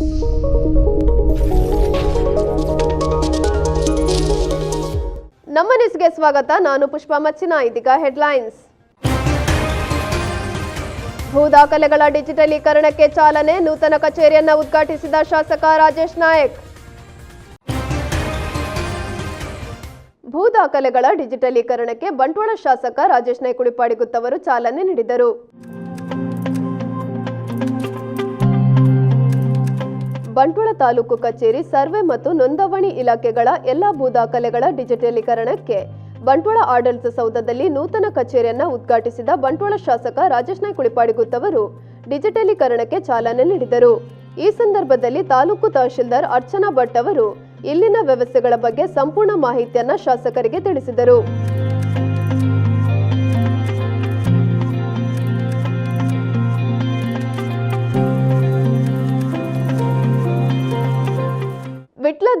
ನಮ್ಮ ನ್ಯೂಸ್ಗೆ ಸ್ವಾಗತ. ನಾನು ಪುಷ್ಪಾ ಮಚ್ಚಿನ, ಇದೀಗ ಹೆಡ್ಲೈನ್ಸ್. ಭೂ ದಾಖಲೆಗಳ ಡಿಜಿಟಲೀಕರಣಕ್ಕೆ ಚಾಲನೆ, ನೂತನ ಕಚೇರಿಯನ್ನು ಉದ್ಘಾಟಿಸಿದ ಶಾಸಕ ರಾಜೇಶ್ ನಾಯಕ್. ಭೂ ದಾಖಲೆಗಳ ಡಿಜಿಟಲೀಕರಣಕ್ಕೆ ಬಂಟ್ವಾಳ ಶಾಸಕ ರಾಜೇಶ್ ನಾಯ್ಕ ಉಳಿಪಾಡಿಗುತ್ತವರು ಚಾಲನೆ ನೀಡಿದರು. ಬಂಟ್ವಾಳ ತಾಲೂಕು ಕಚೇರಿ ಸರ್ವೆ ಮತ್ತು ನೋಂದವಣಿ ಇಲಾಖೆಗಳ ಎಲ್ಲ ಭೂ ದಾಖಲೆಗಳ ಡಿಜಿಟಲೀಕರಣಕ್ಕೆ ಬಂಟ್ವಾಳ ಆಡಳಿತ ಸೌಧದಲ್ಲಿ ನೂತನ ಕಚೇರಿಯನ್ನ ಉದ್ಘಾಟಿಸಿದ ಬಂಟ್ವಾಳ ಶಾಸಕ ರಾಜೇಶ್ ನಾಯ್ಕ ಕುಳಿಪಾಡಿಗುತ್ತವರು ಡಿಜಿಟಲೀಕರಣಕ್ಕೆ ಚಾಲನೆ ನೀಡಿದರು. ಈ ಸಂದರ್ಭದಲ್ಲಿ ತಾಲೂಕು ತಹಶೀಲ್ದಾರ್ ಅರ್ಚನಾ ಭಟ್ ಅವರು ಇಲ್ಲಿನ ವ್ಯವಸ್ಥೆಗಳ ಬಗ್ಗೆ ಸಂಪೂರ್ಣ ಮಾಹಿತಿಯನ್ನ ಶಾಸಕರಿಗೆ ತಿಳಿಸಿದರು.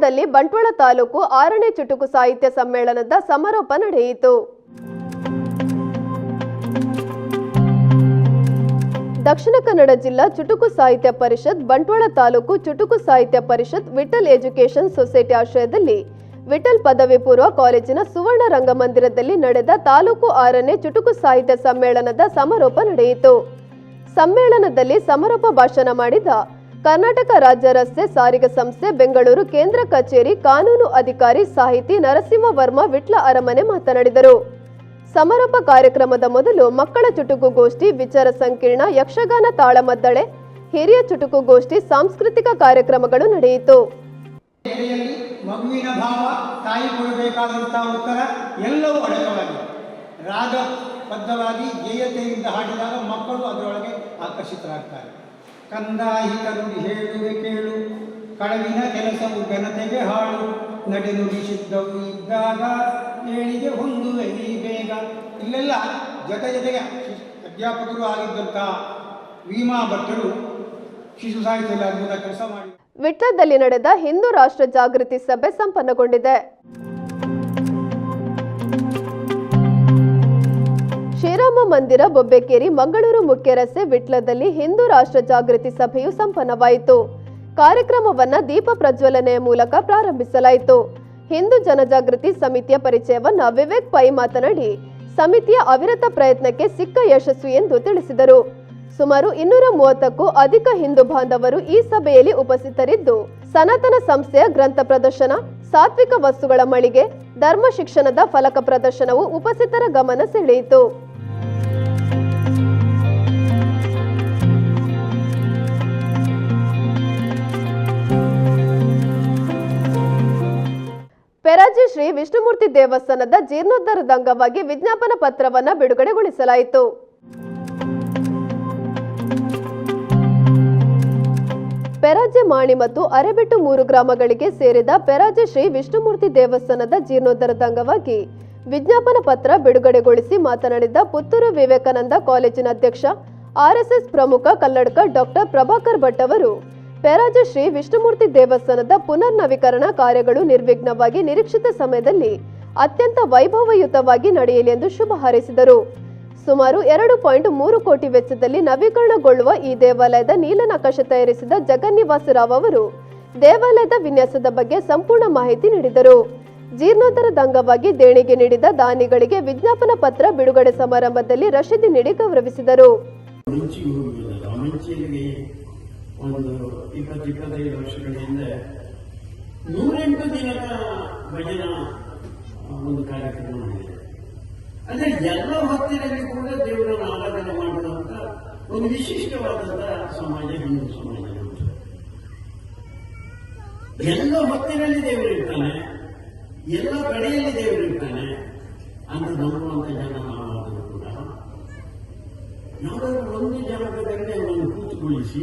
ವಿಟ್ಲದಲ್ಲಿ ಬಂಟ್ವಾಳ ತಾಲೂಕು ಆರನೇ ಚುಟುಕು ಸಾಹಿತ್ಯ ಸಮ್ಮೇಳನದ ಸಮಾರೋಪ ನಡೆಯಿತು. ದಕ್ಷಿಣ ಕನ್ನಡ ಜಿಲ್ಲಾ ಚುಟುಕು ಸಾಹಿತ್ಯ ಪರಿಷತ್ ಬಂಟ್ವಾಳ ತಾಲೂಕು ಚುಟುಕು ಸಾಹಿತ್ಯ ಪರಿಷತ್ ವಿಠಲ್ ಎಜುಕೇಷನ್ ಸೊಸೈಟಿ ಆಶ್ರಯದಲ್ಲಿ ವಿಠಲ್ ಪದವಿ ಪೂರ್ವ ಕಾಲೇಜಿನ ಸುವರ್ಣ ರಂಗಮಂದಿರದಲ್ಲಿ ನಡೆದ ತಾಲೂಕು ಆರನೇ ಚುಟುಕು ಸಾಹಿತ್ಯ ಸಮ್ಮೇಳನದ ಸಮಾರೋಪ ನಡೆಯಿತು. ಸಮ್ಮೇಳನದಲ್ಲಿ ಸಮಾರೋಪ ಭಾಷಣ ಮಾಡಿದ ಕರ್ನಾಟಕ ರಾಜ್ಯ ರಸ್ತೆ ಸಾರಿಗೆ ಸಂಸ್ಥೆ ಬೆಂಗಳೂರು ಕೇಂದ್ರ ಕಚೇರಿ ಕಾನೂನು ಅಧಿಕಾರಿ ಸಾಹಿತಿ ನರಸಿಂಹ ವರ್ಮ ವಿಟ್ಲ ಅರಮನೆ ಮಾತನಾಡಿದರು. ಸಮಾರೋಪ ಕಾರ್ಯಕ್ರಮದ ಮೊದಲು ಮಕ್ಕಳ ಚುಟುಕುಗೋಷ್ಠಿ ವಿಚಾರ ಸಂಕಿರಣ ಯಕ್ಷಗಾನ ತಾಳಮದ್ದಳೆ, ಹಿರಿಯ ಚುಟುಕು ಗೋಷ್ಠಿ ಸಾಂಸ್ಕೃತಿಕ ಕಾರ್ಯಕ್ರಮಗಳು ನಡೆಯಿತು. ಮಗುವಿನ ಭಾವ, ತಾಯಿ ಕೊಡಬೇಕಾದಂತಹ ಉತ್ತರ ಎಲ್ಲವೂ ಅಡಕವಾಗಿದೆ ರಾಗಬದ್ಧವಾಗಿ ಗೇಯತೆಯಿಂದ ಹಾಡಿದಾಗ ಮಕ್ಕಳು ಅದರೊಳಗೆ ಆಕರ್ಷಿತರಾಗ್ತಾರೆ. ಕಂದಾಹಿತ ನುಡಿ ಹೇಳುವೆ ಕೇಳು. ಕಳವಿನ ಕೆಲಸವು ಘನತೆಗೆ ಹಾಳು. ನಡೆ ನುಡಿ ಸಿದ್ಧವು ಇದ್ದಾಗ ಏಳಿಗೆ ಹೊಂದುವೆ ಈ ಬೇಗ. ಇಲ್ಲೆಲ್ಲ ಜೊತೆ ಜೊತೆಗೆ ಅಧ್ಯಾಪಕರು ಆಗಿದ್ದಂತಹ ವೀಮಾ ಭಟ್ಟರು ಶಿಶು ಸಾಹಿತ್ಯದಲ್ಲಿ ಅದ್ಭುತ ಕೆಲಸ ಮಾಡಿ ವಿಟ್ಲದಲ್ಲಿ ನಡೆದ ಹಿಂದೂ ರಾಷ್ಟ್ರ ಜಾಗೃತಿ ಸಭೆ ಸಂಪನ್ನಗೊಂಡಿದೆ. ಶ್ರೀರಾಮ ಮಂದಿರ, ಬೊಬ್ಬೆಕೇರಿ, ಮಂಗಳೂರು ಮುಖ್ಯ ರಸ್ತೆ ವಿಟ್ಲದಲ್ಲಿ ಹಿಂದೂ ರಾಷ್ಟ್ರ ಜಾಗೃತಿ ಸಭೆಯು ಸಂಪನ್ನವಾಯಿತು. ಕಾರ್ಯಕ್ರಮವನ್ನ ದೀಪ ಪ್ರಜ್ವಲನೆಯ ಮೂಲಕ ಪ್ರಾರಂಭಿಸಲಾಯಿತು. ಹಿಂದೂ ಜನಜಾಗೃತಿ ಸಮಿತಿಯ ಪರಿಚಯವನ್ನ ವಿವೇಕ್ ಪೈ ಮಾತನಾಡಿ, ಸಮಿತಿಯ ಅವಿರತ ಪ್ರಯತ್ನಕ್ಕೆ ಸಿಕ್ಕ ಯಶಸ್ಸು ಎಂದು ತಿಳಿಸಿದರು. ಸುಮಾರು ಇನ್ನೂರ ಮೂವತ್ತಕ್ಕೂ ಅಧಿಕ ಹಿಂದೂ ಬಾಂಧವರು ಈ ಸಭೆಯಲ್ಲಿ ಉಪಸ್ಥಿತರಿದ್ದು, ಸನಾತನ ಸಂಸ್ಥೆಯ ಗ್ರಂಥ ಪ್ರದರ್ಶನ, ಸಾತ್ವಿಕ ವಸ್ತುಗಳ ಮಳಿಗೆ, ಧರ್ಮ ಶಿಕ್ಷಣದ ಫಲಕ ಪ್ರದರ್ಶನವು ಉಪಸ್ಥಿತರ ಗಮನ ಸೆಳೆಯಿತು. ಶ್ರೀ ವಿಷ್ಣುಮೂರ್ತಿ ದೇವಸ್ಥಾನದ ಜೀರ್ಣೋದ್ಧಾರದ ಅಂಗವಾಗಿ ವಿಜ್ಞಾಪನ ಪತ್ರವನ್ನು ಬಿಡುಗಡೆಗೊಳಿಸಲಾಯಿತು. ಪೆರಾಜೆ ಮಾಣಿ ಮತ್ತು ಅರೆಬೆಟ್ಟು ಮೂರು ಗ್ರಾಮಗಳಿಗೆ ಸೇರಿದ ಪೆರಾಜೆ ಶ್ರೀ ವಿಷ್ಣುಮೂರ್ತಿ ದೇವಸ್ಥಾನದ ಜೀರ್ಣೋದ್ಧಾರದ ಅಂಗವಾಗಿ ವಿಜ್ಞಾಪನ ಪತ್ರ ಬಿಡುಗಡೆಗೊಳಿಸಿ ಮಾತನಾಡಿದ ಪುತ್ತೂರು ವಿವೇಕಾನಂದ ಕಾಲೇಜಿನ ಅಧ್ಯಕ್ಷ, ಆರ್ಎಸ್ಎಸ್ ಪ್ರಮುಖ ಕಲ್ಲಡ್ಕ ಡಾಕ್ಟರ್ ಪ್ರಭಾಕರ್ ಭಟ್ ಅವರು ಪೆರಾಜೆ ಶ್ರೀ ವಿಷ್ಣುಮೂರ್ತಿ ದೇವಸ್ಥಾನದ ಪುನರ್ ನವೀಕರಣ ಕಾರ್ಯಗಳು ನಿರ್ವಿಘ್ನವಾಗಿ ನಿರೀಕ್ಷಿತ ಸಮಯದಲ್ಲಿ ಅತ್ಯಂತ ವೈಭವಯುತವಾಗಿ ನಡೆಯಲಿ ಎಂದು ಶುಭ ಹಾರೈಸಿದರು. ಸುಮಾರು ಎರಡು ಪಾಯಿಂಟ್ ಮೂರು ಕೋಟಿ ವೆಚ್ಚದಲ್ಲಿ ನವೀಕರಣಗೊಳ್ಳುವ ಈ ದೇವಾಲಯದ ನೀಲನಕಾಶೆ ತಯಾರಿಸಿದ ಜಗನ್ನಿವಾಸರಾವ್ ಅವರು ದೇವಾಲಯದ ವಿನ್ಯಾಸದ ಬಗ್ಗೆ ಸಂಪೂರ್ಣ ಮಾಹಿತಿ ನೀಡಿದರು. ಜೀರ್ಣೋದ್ಧರದ ಅಂಗವಾಗಿ ದೇಣಿಗೆ ನೀಡಿದ ದಾನಿಗಳಿಗೆ ವಿಜ್ಞಾಪನ ಪತ್ರ ಬಿಡುಗಡೆ ಸಮಾರಂಭದಲ್ಲಿ ರಶೀದಿ ನೀಡಿ ಗೌರವಿಸಿದರು. ಒಂದು ಇಪ್ಪತ್ತು ಇಪ್ಪತ್ತೈದು ವರ್ಷಗಳ ಹಿಂದೆ ನೂರೆಂಟು ದಿನದ ಭಜನ ಒಂದು ಕಾರ್ಯಕ್ರಮ ಮಾಡಿದೆ ಅಂದ್ರೆ ಎಲ್ಲ ಹೊತ್ತಿನಲ್ಲಿ ಕೂಡ ದೇವರನ್ನು ಆರಾಧನೆ ಮಾಡುವಂತ ಒಂದು ವಿಶಿಷ್ಟವಾದಂತಹ ಸಮಾಜ, ಹಿಂದೂ ಸಮಾಜ. ಎಲ್ಲ ಹೊತ್ತಿನಲ್ಲಿ ದೇವರಿರ್ತಾನೆ ಎಲ್ಲ ಕಡೆಯಲ್ಲಿ ದೇವರಿರ್ತಾನೆ ಅಂತ ನಂಬುವಂತ ಜನ ನಾವಾದರೂ ಕೂಡ ಯಾವುದಾದ್ರೂ ಒಂದು ಜಾಗದಲ್ಲಿ ಅವರನ್ನು ಕೂತುಗೊಳಿಸಿ